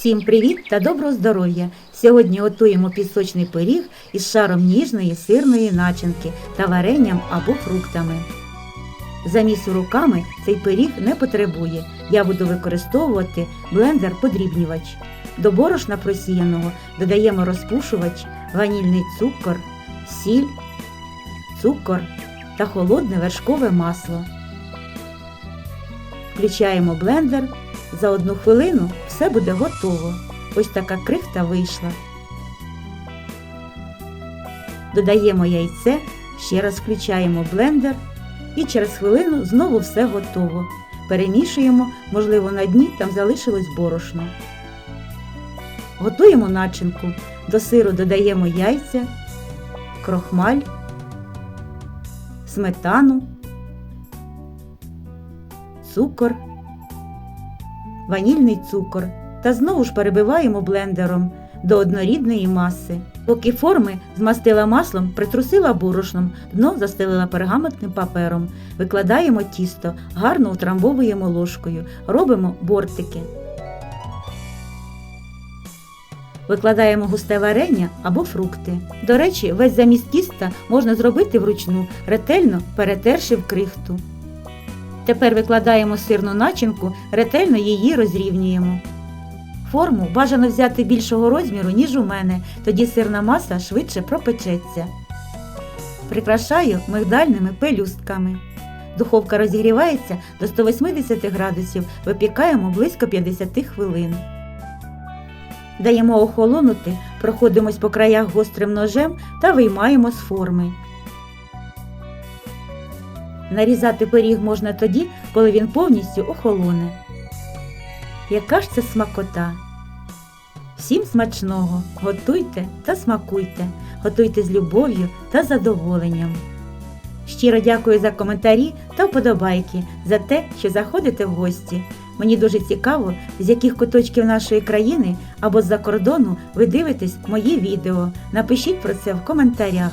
Всім привіт та доброго здоров'я! Сьогодні готуємо пісочний пиріг із шаром ніжної сирної начинки та варенням або фруктами. Замісу руками цей пиріг не потребує. Я буду використовувати блендер-подрібнювач. До борошна просіяного додаємо розпушувач, ванільний цукор, сіль, цукор та холодне вершкове масло. Включаємо блендер. За одну хвилину все буде готово. Ось така крихта вийшла. Додаємо яйце, ще раз включаємо блендер і через хвилину знову все готово. Перемішуємо, можливо, на дні там залишилось борошно. Готуємо начинку. До сиру додаємо яйця, крохмаль, сметану, цукор ванільний цукор та знову ж перебиваємо блендером до однорідної маси. Поки форми змастила маслом, притрусила борошном, дно застелила пергаментним папером. Викладаємо тісто, гарно утрамбовуємо ложкою, робимо бортики. Викладаємо густе варення або фрукти. До речі, весь заміст тіста можна зробити вручну, ретельно перетерши в крихту. Тепер викладаємо сирну начинку, ретельно її розрівнюємо. Форму бажано взяти більшого розміру, ніж у мене, тоді сирна маса швидше пропечеться. Прикрашаю мигдальними пелюстками. Духовка розігрівається до 180 градусів, випікаємо близько 50 хвилин. Даємо охолонути, проходимось по краях гострим ножем та виймаємо з форми. Нарізати пиріг можна тоді, коли він повністю охолоне. Яка ж це смакота? Всім смачного! Готуйте та смакуйте, готуйте з любов'ю та задоволенням. Щиро дякую за коментарі та вподобайки, за те, що заходите в гості. Мені дуже цікаво, з яких куточків нашої країни або з-за кордону ви дивитесь мої відео. Напишіть про це в коментарях.